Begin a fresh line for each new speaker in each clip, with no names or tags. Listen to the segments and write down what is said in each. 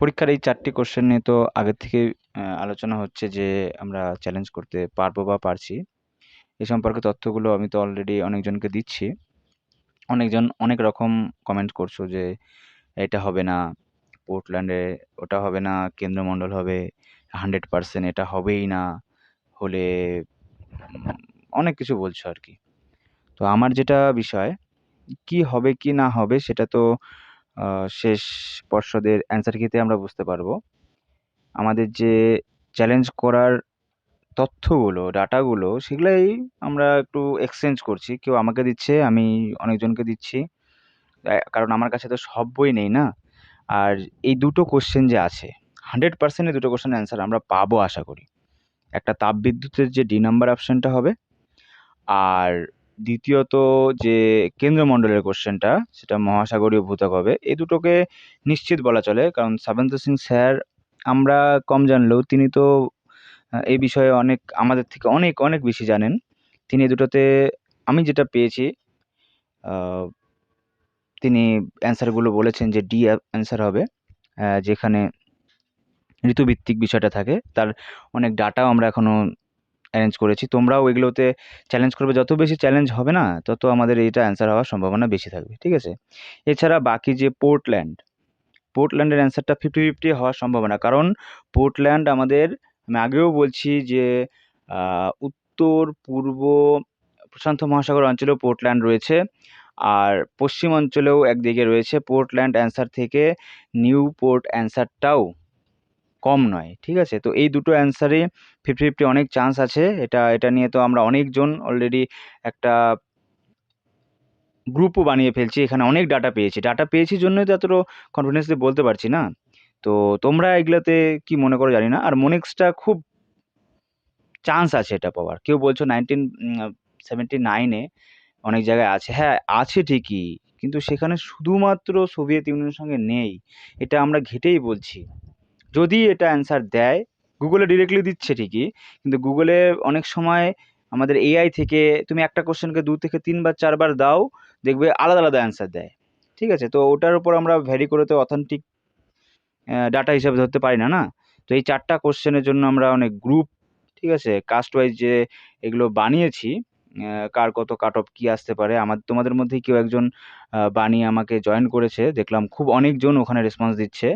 পরীক্ষার এই চারটি কোশ্চেন নিয়ে তো আগের থেকেই আলোচনা হচ্ছে যে আমরা চ্যালেঞ্জ করতে পারব বা পারছি। এ সম্পর্কে তথ্যগুলো আমি তো অলরেডি অনেকজনকে দিচ্ছি। অনেকজন অনেক রকম কমেন্ট করছ যে এটা হবে না পোর্টল্যান্ডে ওটা হবে না, কেন্দ্রমণ্ডল হবে হান্ড্রেড পার্সেন্ট এটা হবেই না, হলে অনেক কিছু বলছো আর কি। তো আমার যেটা বিষয়, কি হবে কি না হবে সেটা তো শেষ পর্ষদের অ্যান্সার কিতে আমরা বুঝতে পারব। আমাদের যে চ্যালেঞ্জ করার তথ্যগুলো, ডাটাগুলো, সেগুলাই আমরা একটু এক্সচেঞ্জ করছি। কেউ আমাকে দিচ্ছে, আমি অনেকজনকে দিচ্ছি। কারণ আমার কাছে তো সব বই নেই না? আর এই দুটো কোশ্চেন যে আছে হান্ড্রেড পার্সেন্ট এই দুটো কোশ্চেন অ্যান্সার আমরা পাবো আশা করি। একটা তাপবিদ্যুতের যে ডি নাম্বার অপশানটা হবে, আর দ্বিতীয়ত যে কেন্দ্রমণ্ডলের কোশ্চেনটা, সেটা মহাসাগরীয় ভূত্বক হবে, এই দুটোকে নিশ্চিত বলা চলে, কারণ সাবেন্দ্র সিং স্যার, আমরা কম জানলেও তিনি তো এই বিষয়ে অনেক, আমাদের থেকে অনেক অনেক বেশি জানেন। তিনি দুটোতে, আমি যেটা পেয়েছি তিনি অ্যান্সারগুলো বলেছেন যে ডি অ্যান্সার হবে যেখানে ঋতুভিত্তিক বিষয়টা থাকে, তার অনেক ডাটাও আমরা এখনও অ্যারেঞ্জ করেছি। তোমরাও এগুলোতে চ্যালেঞ্জ করবে। যত বেশি চ্যালেঞ্জ হবে না, তত আমাদের এইটা অ্যান্সার হওয়ার সম্ভাবনা বেশি থাকবে, ঠিক আছে? এছাড়া বাকি যে পোর্টল্যান্ড পোর্টল্যান্ডের অ্যান্সারটা ফিফটি ফিফটি হওয়ার সম্ভাবনা। কারণ পোর্টল্যান্ড আমাদের, আমি আগেও বলছি যে উত্তর, পূর্ব, প্রশান্ত মহাসাগর অঞ্চলেও পোর্টল্যান্ড রয়েছে। আর পশ্চিম অঞ্চলেও একদিকে রয়েছে। পোর্টল্যান্ড অ্যান্সার থেকে নিউ পোর্ট অ্যান্সারটাও কম নয়, ঠিক আছে? তো এই দুটো অ্যান্সারে ফিফটি ফিফটি অনেক চান্স আছে। এটা এটা নিয়ে তো আমরা অনেকজন অলরেডি একটা গ্রুপও বানিয়ে ফেলছি, এখানে অনেক ডাটা পেয়েছি। ডাটা পেয়েছি জন্যই তো এতটা কনফিডেন্সলি বলতে পারছি না। তো তোমরা এগুলোতে কি মনে করো জানি না। আর মনিক্সটা খুব চান্স আছে এটা পাওয়ার। কেউ বলছো নাইনটিন সেভেন্টি নাইনে অনেক জায়গায় আছে। হ্যাঁ আছে ঠিকই। কিন্তু সেখানে শুধুমাত্র সোভিয়েত ইউনিয়নের সঙ্গে নেই। এটা আমরা ঘেটেই বলছি। যদি এটা অ্যান্সার দেয় গুগলে ডিরেক্টলি দিচ্ছে ঠিকই, কিন্তু গুগলে অনেক সময় আমাদের এআই থেকে, তুমি একটা কোশ্চেনকে দু থেকে তিনবার, চারবার দাও, দেখবে আলাদা আলাদা অ্যান্সার দেয়। ঠিক আছে? তো ওটার উপর আমরা ভ্যারি করে তো অথেন্টিক ডাটা হিসাবে ধরতে পারি না না? তো এই চারটা কোশ্চেনের জন্য আমরা অনেক গ্রুপ ঠিক আছে? কাস্ট ওয়াইজ যে এগুলো বানিয়েছি কার কত কাট অফ কী আসতে পারে? আমার, তোমাদের মধ্যেই কেউ একজন বানিয়ে আমাকে জয়েন করেছে। দেখলাম খুব অনেকজন ওখানে রেসপন্স দিচ্ছে।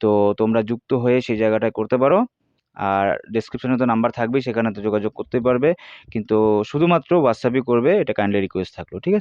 তো তোমরা যুক্ত হয়ে সেই জায়গাটায় করতে পারো। আর ডিসক্রিপশানে তো নাম্বার থাকবেই, সেখানে তো যোগাযোগ করতে পারবে। কিন্তু শুধুমাত্র হোয়াটসঅ্যাপই করবে, এটা কাইন্ডলি রিকোয়েস্ট থাকল, ঠিক আছে?